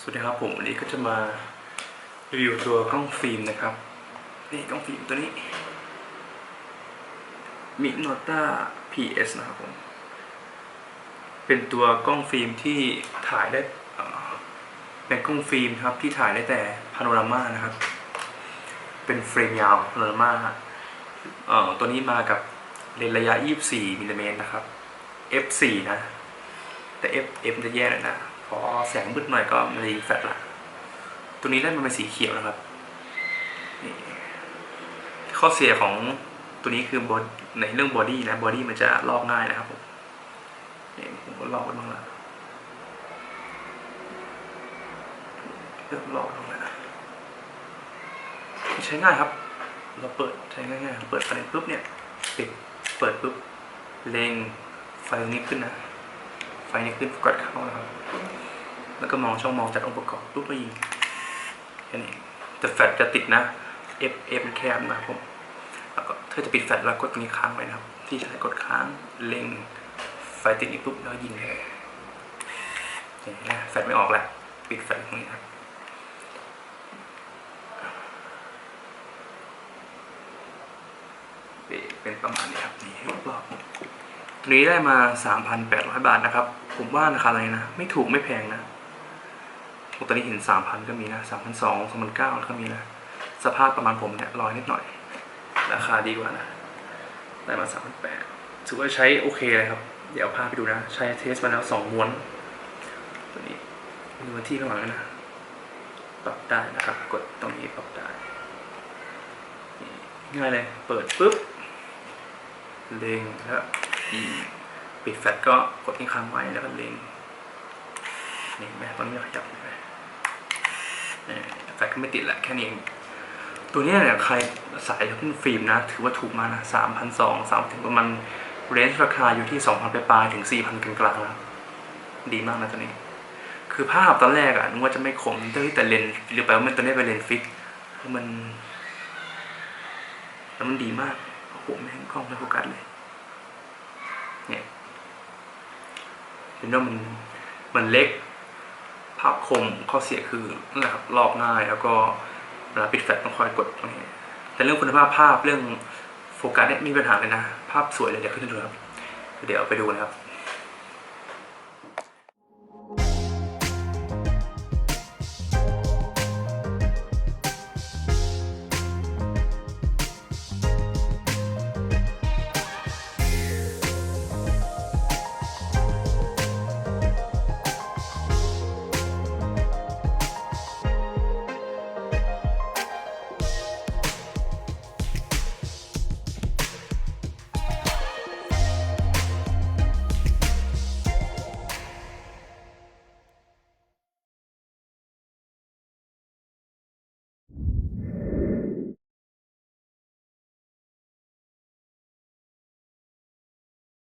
สวัสดีครับผมวันนี้ก็จะมารีวิวตัวกล้องฟิล์มนะครับ นี่กล้องฟิล์มตัวนี้มิโนต้า PS นะครับผม เป็นตัวกล้องฟิล์มที่ถ่ายได้เป็นกล้องฟิล์มครับที่ถ่ายได้แต่พาโนรามานะครับ เป็นเฟรมยาวพาโนรามาตัวนี้มากับเลนส์ระยะ 24มิลลิเมตรนะครับ f4 นะ แต่ f f มันจะแย่หน่อยนะ พอแสงมืดหน่อยก็มันจะแฟลชละตัวนี้ได้มันเป็นสีเขียวนะครับข้อเสียของตัวนี้คือบอในเรื่องบอดี้นะบอดี้มันจะลอกง่ายนะครับผมนี่ผมก็ลอกไปบ้างละเริ่มลอกลงแล้วใช้ง่ายครับ เราเปิดใช้ง่ายๆเปิดไฟปุ๊บเนี่ยปิดเปิดปุ๊บเล็งไฟตรงนี้ขึ้นนะ ไฟนี้ขึ้นกดเข้านะครับ แล้วก็มองช่องมองจัดองค์ประกอบปุ๊บแล้วยิงแค่นี้แต่แฟลชจะติดนะ F F มันแคบนะครับผม แล้วก็ถ้าจะปิดแฟลชแล้วกดตรงนี้ค้างไว้นะครับ ที่ใช้กดค้างเล็งไฟติดนี้ปุ๊บแล้วยิงเลยเห็นไหมแฟลชไม่ออกแล้วปิดแฟลชตรงนี้ครับเป็นประมาณนี้ครับนี่รอบๆนี้ได้มา 3,800 บาทนะครับ ผมว่าราคาอะไรนะ ไม่ถูกไม่แพงนะตอนนี้เห็น3,000ก็มีนะ3,200 3,900ก็มีนะ สภาพประมาณผมเนี่ยร้อยนิดหน่อย ราคาดีกว่านะ ได้มา3,800ถือว่าใช้โอเคเลยครับ เดี๋ยวพาไปดูนะ ใช้เทสมาแล้ว2ม้วน ตัวนี้มีวันที่ข้างหลังนะ ปรับได้นะครับ กดตรงนี้ปรับได้ ง่ายเลย เปิดปุ๊บ เล็งแล้วยิง ปิดแฟลชก็กดที่ค้างไว้แล้วก็เล็งนี่แม่ตอนนี้ขยับไปนี่แฟลชก็ไม่ติดแหละแค่นี้เองตัวนี้เนี่ยใครสายขึ้นฟิล์มนะ ถือว่าถูกมากนะสามพันสองสามถึงประมาณเรนจ์ราคาอยู่ที่สองพันปลายถึงสี่พันกลางๆแล้วดีมากนะตัวนี้ คือภาพตอนแรกอะนึกว่าจะไม่คมแต่แต่เลนหรือไปว่ามันตัวนี้เป็นเลนฟิกคือมันแล้วมันดีมากโอ้โหแม่งกล้องไม่โฟกัสเลย เนี่ย เห็นว่ามันมันเล็ก ภาพคมข้อเสียคือนั่นแหละครับลอกง่ายแล้วก็เวลาปิดแฟลชต้องคอยกดตรงนี้แต่เรื่องคุณภาพภาพเรื่องโฟกัสเนี่ยไม่มีปัญหาเลยนะ ภาพสวยเลยเดี๋ยวขึ้นดูครับ เดี๋ยวไปดูนะครับ